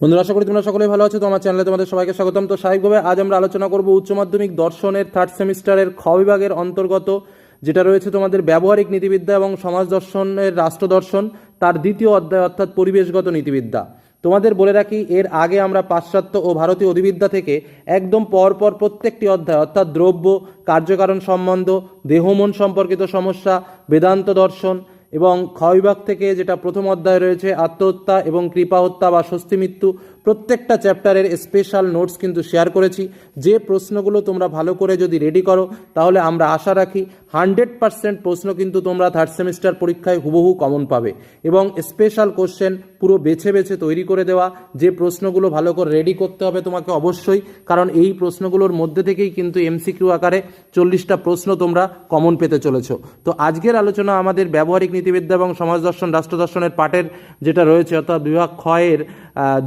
বন্ধুরা, আশা করি তোমরা সকলেই ভালো আছো। তো আমার চ্যানেলে তোমাদের সবাইকে স্বাগতম। তো স্বাভাবিকভাবে আজ আমরা আলোচনা করব উচ্চ মাধ্যমিক দর্শনের থার্ড সেমিস্টারের খ বিভাগের অন্তর্গত, যেটা রয়েছে তোমাদের ব্যবহারিক নীতিবিদ্যা এবং সমাজ দর্শনের রাষ্ট্র দর্শন, তার দ্বিতীয় অধ্যায় অর্থাৎ পরিবেশগত নীতিবিদ্যা। তোমাদের বলে রাখি, এর আগে আমরা পাশ্চাত্য ও ভারতীয় অধিবিদ্যা থেকে একদম পরপর প্রত্যেকটি অধ্যায়, অর্থাৎ দ্রব্য, কার্যকারণ সম্বন্ধ, দেহমন সম্পর্কিত সমস্যা, বেদান্ত দর্শন এবং ক্ষয়বাগ থেকে যেটা প্রথম অধ্যায় রয়েছে, আত্মহত্যা এবং কৃপা হত্যা বা স্বস্তি মৃত্যু প্রত্যেকটা চ্যাপ্টারের স্পেশাল নোটস কিন্তু শেয়ার করেছি। যে প্রশ্নগুলো তোমরা ভালো করে যদি রেডি করো, তাহলে আমরা আশা রাখি হান্ড্রেড পার্সেন্ট প্রশ্ন কিন্তু তোমরা থার্ড সেমিস্টার পরীক্ষায় হুবহু কমন পাবে এবং স্পেশাল কোশ্চেন পুরো বেছে বেছে তৈরি করে দেওয়া, যে প্রশ্নগুলো ভালো করে রেডি করতে হবে তোমাকে অবশ্যই, কারণ এই প্রশ্নগুলোর মধ্যে থেকেই কিন্তু এমসিকিউ আকারে চল্লিশটা প্রশ্ন তোমরা কমন পেতে চলেছো। তো আজকের আলোচনা আমাদের ব্যবহারিক নীতিবিদ্যা এবং সমাজ দর্শন, রাষ্ট্র দর্শনের পাঠের যেটা রয়েছে, অর্থাৎ বিভাগ ক্ষয়ের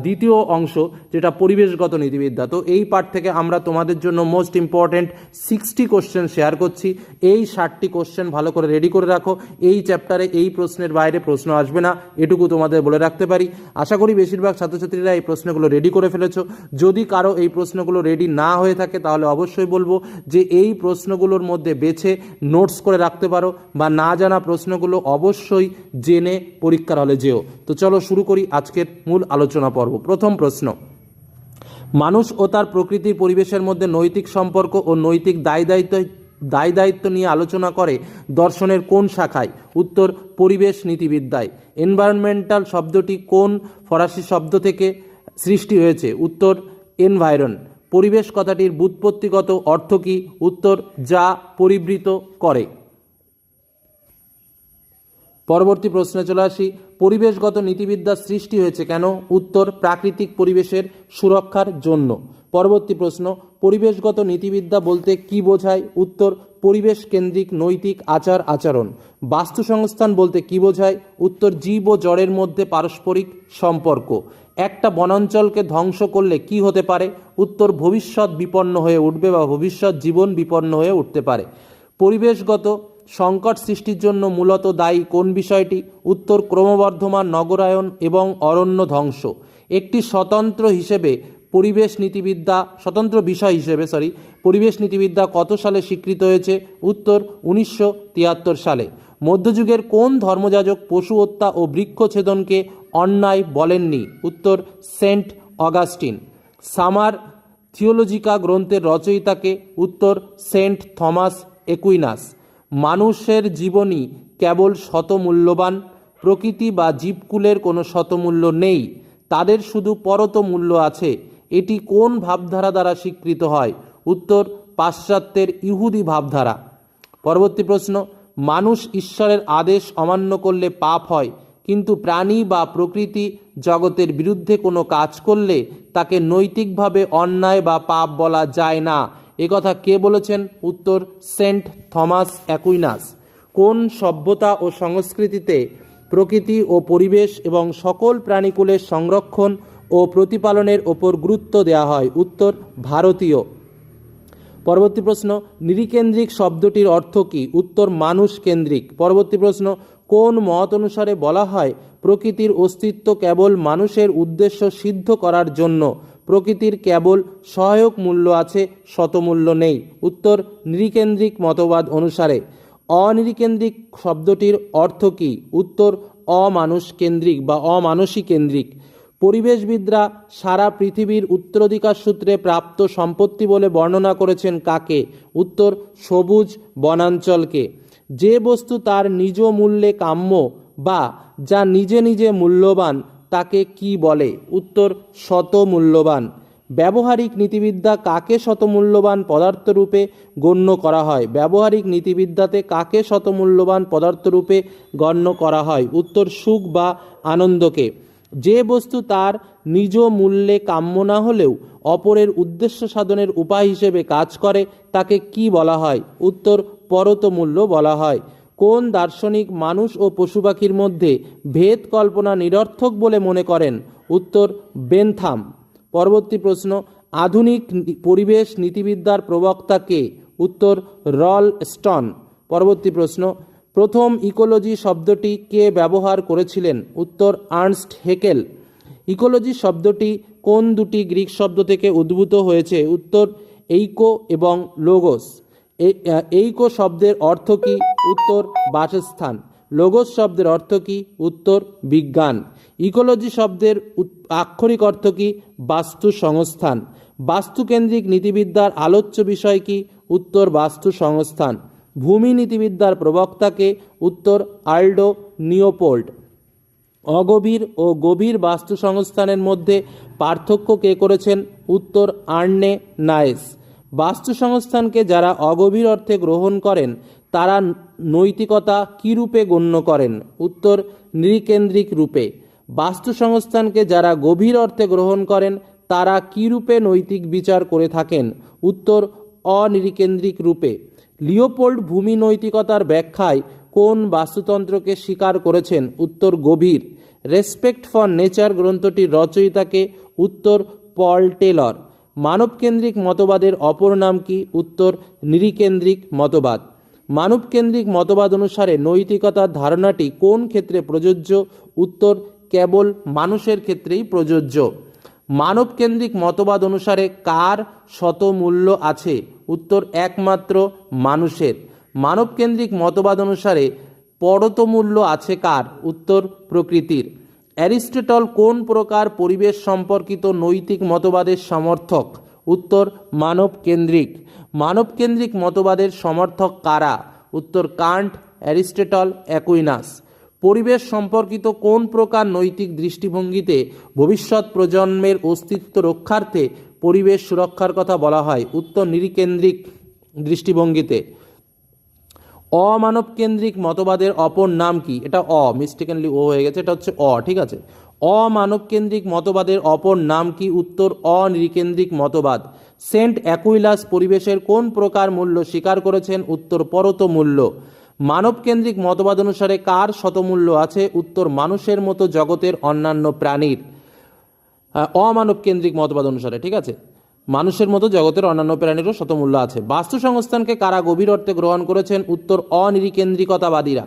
দ্বিতীয় অংশ, যেটা পরিবেশগত নীতিবিদ্যা। তো এই পাঠ থেকে আমরা তোমাদের জন্য most important sixty question share করছি। এই ষাটটি কোশ্চেন ভালো করে রেডি করে রাখো। এই চ্যাপ্টারে এই প্রশ্নের বাইরে প্রশ্ন আসবে না। এটুকু তোমাদের বলে রাখতে পারি। আশা করি বেশিরভাগ ছাত্রছাত্রীরা এই প্রশ্নগুলো রেডি করে ফেলেছো। যদি কারও এই প্রশ্নগুলো রেডি না হয়ে থাকে, তাহলে অবশ্যই বলব যে এই প্রশ্নগুলোর মধ্যে বেছে নোটস করে রাখতে পারো বা না জানা প্রশ্নগুলো অবশ্যই জেনে পরীক্ষার হলে যেও। তো চলো শুরু করি আজকের মূল আলোচনা পর্ব। প্রথম প্রশ্ন। মানুষ ও তার প্রকৃতির পরিবেশের মধ্যে নৈতিক সম্পর্ক ও নৈতিক দায় দায়িত্ব দায় দায়িত্ব নিয়ে আলোচনা করে দর্শনের কোন শাখায়? উত্তর, পরিবেশ নীতিবিদ্যায়। এনভায়রনমেন্টাল শব্দটি কোন ফরাসি শব্দ থেকে সৃষ্টি হয়েছে? উত্তর এনভায়রন পরিবেশ কথাটির বুৎপত্তিগত অর্থ কী? উত্তর, যা পরিবৃত করে। পরবর্তী প্রশ্নে চলে আসি। পরিবেশগত নীতিবিদ্যার সৃষ্টি হয়েছে কেন? উত্তর, প্রাকৃতিক পরিবেশের সুরক্ষার জন্য। পরবর্তী প্রশ্ন, পরিবেশগত নীতিবিদ্যা বলতে কি বোঝায়? উত্তর, পরিবেশ কেন্দ্রিক নৈতিক আচার আচরণ। বাস্তু সংস্থান বলতে কি বোঝায়? উত্তর, জীব ও জড়ের মধ্যে পারস্পরিক সম্পর্ক। একটা বনাঞ্চলকে ধ্বংস করলে কি হতে পারে? উত্তর, ভবিষ্যৎ বিপন্ন হয়ে উঠবে বা ভবিষ্যৎ জীবন বিপন্ন হয়ে উঠতে পারে। পরিবেশগত সংকট সৃষ্টির জন্য মূলত দায়ী কোন বিষয়টি? উত্তর ক্রমবর্ধমান নগরায়ন এবং অরণ্য ধ্বংস। একটি স্বতন্ত্র হিসেবে পরিবেশ নীতিবিদ্যা, স্বতন্ত্র বিষয় হিসেবে সরি পরিবেশ নীতিবিদ্যা কত সালে স্বীকৃত হয়েছে? উত্তর উনিশশো তিয়াত্তর সালে। মধ্যযুগের কোন ধর্মযাজক পশু হত্যা ও বৃক্ষছেদনকে অন্যায় বলেননি? উত্তর সেন্ট অগাস্টিন। সামার থিওলজিকা গ্রন্থের রচয়িতাকে উত্তর সেন্ট থমাস একুইনাস। মানুষের জীবনই কেবল শতমূল্যবান, প্রকৃতি বা জীবকুলের কোনো শতমূল্য নেই, তাদের শুধু পরত মূল্য আছে। এটি কোন ভাবধারা দ্বারা স্বীকৃত হয়? উত্তর, পাশ্চাত্যের ইহুদি ভাবধারা। পরবর্তী প্রশ্ন, মানুষ ঈশ্বরের আদেশ অমান্য করলে পাপ হয়, কিন্তু প্রাণী বা প্রকৃতি জগতের বিরুদ্ধে কোনো কাজ করলে তাকে নৈতিকভাবে অন্যায় বা পাপ বলা যায় না। একথা কে বলেছেন? উত্তর, সেন্ট থমাস অ্যাকুইনাস। কোন সভ্যতা ও সংস্কৃতিতে প্রকৃতি ও পরিবেশ এবং সকল প্রাণীকুলের সংরক্ষণ ও প্রতিপালনের ওপর গুরুত্ব দেওয়া হয়? উত্তর, ভারতীয়। পরবর্তী প্রশ্ন নিরিকেন্দ্রিক শব্দটির অর্থ কী? উত্তর মানুষ কেন্দ্রিক পরবর্তী প্রশ্ন, কোন মত অনুসারে বলা হয় প্রকৃতির অস্তিত্ব কেবল মানুষের উদ্দেশ্য সিদ্ধ করার জন্য? প্রকৃতির কেবল সহায়ক মূল্য আছে, শতমূল্য নেই। উত্তর নিরিকেন্দ্রিক মতবাদ অনুসারে অনিরিকেন্দ্রিক শব্দটির অর্থ কী? উত্তর অমানুষ কেন্দ্রিক বা অমানসী কেন্দ্রিক পরিবেশবিদরা সারা পৃথিবীর উত্তরাধিকার সূত্রে প্রাপ্ত সম্পত্তি বলে বর্ণনা করেছেন কাকে? উত্তর, সবুজ বনাঞ্চলকে। যে বস্তু তার নিজ মূল্যে কাম্য বা যা নিজে নিজে মূল্যবান তাকে কি বলে? উত্তর শত মূল্যবান ব্যবহারিক নীতিবিদ্যা কাকে শতমূল্যবান পদার্থরূপে গণ্য করা হয়? ব্যবহারিক নীতিবিদ্যাতে কাকে শতমূল্যবান পদার্থরূপে গণ্য করা হয়? উত্তর, সুখ বা আনন্দকে। যে বস্তু তার নিজ মূল্যে কাম্য না হলেও অপরের উদ্দেশ্য সাধনের উপায় হিসেবে কাজ করে, তাকে কি বলা হয়? উত্তর পরত মূল্য বলা হয়। কোন দার্শনিক মানুষ ও পশু পাখির মধ্যে ভেদ কল্পনা নিরর্থক বলে মনে করেন? উত্তর, বেনথাম। পরবর্তী প্রশ্ন, আধুনিক পরিবেশ নীতিবিদ্যার প্রবক্তা কে? উত্তর, রল স্টন। পরবর্তী প্রশ্ন, প্রথম ইকোলজি শব্দটি কে ব্যবহার করেছিলেন? উত্তর, আর্নস্ট হেকেল। ইকোলজি শব্দটি কোন দুটি গ্রিক শব্দ থেকে উদ্ভূত হয়েছে? উত্তর, এইকো এবং লোগোস। এইকো শব্দের অর্থ কী? উত্তর বাসস্থান। লোগোস শব্দের অর্থ কী? উত্তর বিজ্ঞান। ইকোলজি শব্দের আক্ষরিক অর্থ কী? বাস্তু সংস্থান বাস্তুকেন্দ্রিক নীতিবিদ্যার আলোচ্য বিষয় কি? উত্তর বাস্তু সংস্থান ভূমি নীতিবিদ্যার প্রবক্তাকে উত্তর আল্ডো নিওপোল্ড অগভীর ও গভীর বাস্তু সংস্থানের মধ্যে পার্থক্য কে করেছেন? উত্তর আর্নে নায়েস। বাস্তু সংস্থানকে যারা অগভীর অর্থে গ্রহণ করেন, তারা নৈতিকতা কী রূপে গণ্য করেন? উত্তর, নৃকেন্দ্রিক রূপে। বাস্তু সংস্থানকে যারা গভীর অর্থে গ্রহণ করেন, তারা কী রূপে নৈতিক বিচার করে থাকেন? উত্তর অনিরিকেন্দ্রিক রূপে। লিওপোল্ড ভূমি নৈতিকতার ব্যাখ্যায় কোন বাস্তুতন্ত্রকে স্বীকার করেছেন? উত্তর, গভীর। রেসপেক্ট ফর নেচার গ্রন্থটির রচয়িতাকে উত্তর, পল টেলর। মানবকেন্দ্রিক মতবাদের অপর নাম কি? উত্তর, নিরিকেন্দ্রিক মতবাদ। মানবকেন্দ্রিক মতবাদ অনুসারে নৈতিকতার ধারণাটি কোন ক্ষেত্রে প্রযোজ্য? উত্তর, কেবল মানুষের ক্ষেত্রেই প্রযোজ্য। মানবকেন্দ্রিক মতবাদ অনুসারে কার শতমূল্য আছে? উত্তর, একমাত্র মানুষের। মানবকেন্দ্রিক মতবাদ অনুসারে পরতমূল্য আছে কার? উত্তর, প্রকৃতির। অ্যারিস্টটল কোন প্রকার পরিবেশ সম্পর্কিত নৈতিক মতবাদের সমর্থক? উত্তর মানবকেন্দ্রিক মানবকেন্দ্রিক মতবাদের সমর্থক কারা? উত্তর, কান্ট, অ্যারিস্টটল, অ্যাকুইনাস। পরিবেশ সম্পর্কিত কোন প্রকার নৈতিক দৃষ্টিভঙ্গিতে ভবিষ্যৎ প্রজন্মের অস্তিত্ব রক্ষার্থে পরিবেশ সুরক্ষার কথা বলা হয়? উত্তর, নিরিকেন্দ্রিক দৃষ্টিভঙ্গিতে। অমানবকেন্দ্রিক মতবাদের অপর নাম কি? এটা অ মিস্টেকেনলি ও হয়ে গেছে এটা হচ্ছে অ ঠিক আছে? অমানবকেন্দ্রিক মতবাদের অপর নাম কি? উত্তর অনিরিকেন্দ্রিক মতবাদ। সেন্ট অ্যাকুইলাস পরিবেশের কোন প্রকার মূল্য স্বীকার করেছেন? উত্তর পরত মূল্য। মানবকেন্দ্রিক মতবাদ অনুসারে কার শতমূল্য আছে? উত্তর মানুষের মতো জগতের অন্যান্য প্রাণীর। আহ, অমানব কেন্দ্রিক মতবাদ অনুসারে ঠিক আছে? মানুষের মতো জগতের অন্যান্য প্রাণীরও শতমূল্য আছে। বাস্তু সংস্থানকে কারা গভীর অর্থে গ্রহণ করেছেন? উত্তর অনিরিকেন্দ্রিকতাবাদীরা।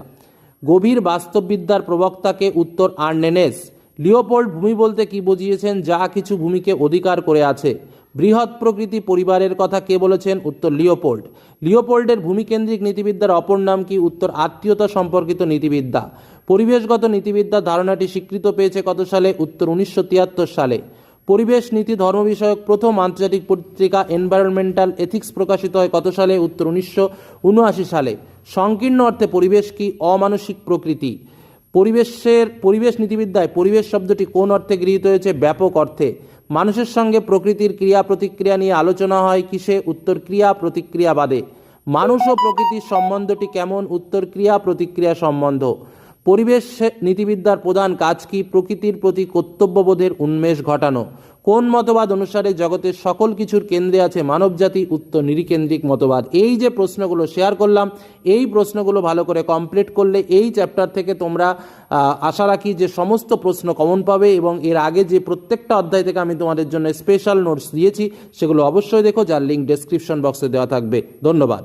গভীর বাস্তববিদ্যার প্রবক্তাকে উত্তর আর্নেনেস। লিওপোল্ড ভূমি বলতে কি বুঝিয়েছেন? যা কিছু ভূমিকে অধিকার করে আছে। বৃহৎ প্রকৃতি পরিবারের কথা কে বলেছেন? উত্তর লিওপোল্ড। লিওপোল্ডের ভূমিকেন্দ্রিক নীতিবিদ্যার অপর নাম কি? উত্তর আত্মীয়তা সম্পর্কিত নীতিবিদ্যা। পরিবেশগত নীতিবিদ্যা ধারণাটি স্বীকৃত পেয়েছে কত সালে? উত্তর উনিশশো তিয়াত্তর সালে। পরিবেশ, নীতি, ধর্ম বিষয়ক প্রথম আন্তর্জাতিক পত্রিকা এনভায়রনমেন্টাল এথিক্স প্রকাশিত হয় কত সালে? উত্তর উনিশশো উনআশি সালে। সংকীর্ণ অর্থে পরিবেশ কি? অমানসিক প্রকৃতি। পরিবেশের, পরিবেশ নীতিবিদ্যায় পরিবেশ শব্দটি কোন অর্থে গৃহীত হয়েছে? ব্যাপক অর্থে। মানুষের সঙ্গে প্রকৃতির ক্রিয়া, প্রতিক্রিয়া নিয়ে আলোচনা হয় কিসে? উত্তর ক্রিয়া প্রতিক্রিয়াবাদে মানুষ ও প্রকৃতির সম্বন্ধটি কেমন? উত্তর ক্রিয়া, প্রতিক্রিয়া সম্বন্ধ। পরিবেশ নীতিবিদ্যার প্রধান কাজ কি? প্রকৃতির প্রতি কর্তব্যবোধের উন্মেষ ঘটানো। কোন মতবাদ অনুসারে জগতের সকল কিছুর কেন্দ্রে আছে মানবজাতি উত্তর নিরিকেন্দ্রিক মতবাদ? এই যে প্রশ্নগুলো শেয়ার করলাম, এই প্রশ্নগুলো ভালো করে কমপ্লিট করলে এই চ্যাপ্টার থেকে তোমরা আশা রাখি যে সমস্ত প্রশ্ন কমন পাবে এবং এর আগে যে প্রত্যেকটা অধ্যায় থেকে আমি তোমাদের জন্য স্পেশাল নোটস দিয়েছি, সেগুলো অবশ্যই দেখো, যার লিঙ্ক ডেসক্রিপশন বক্সে দেওয়া থাকবে। ধন্যবাদ।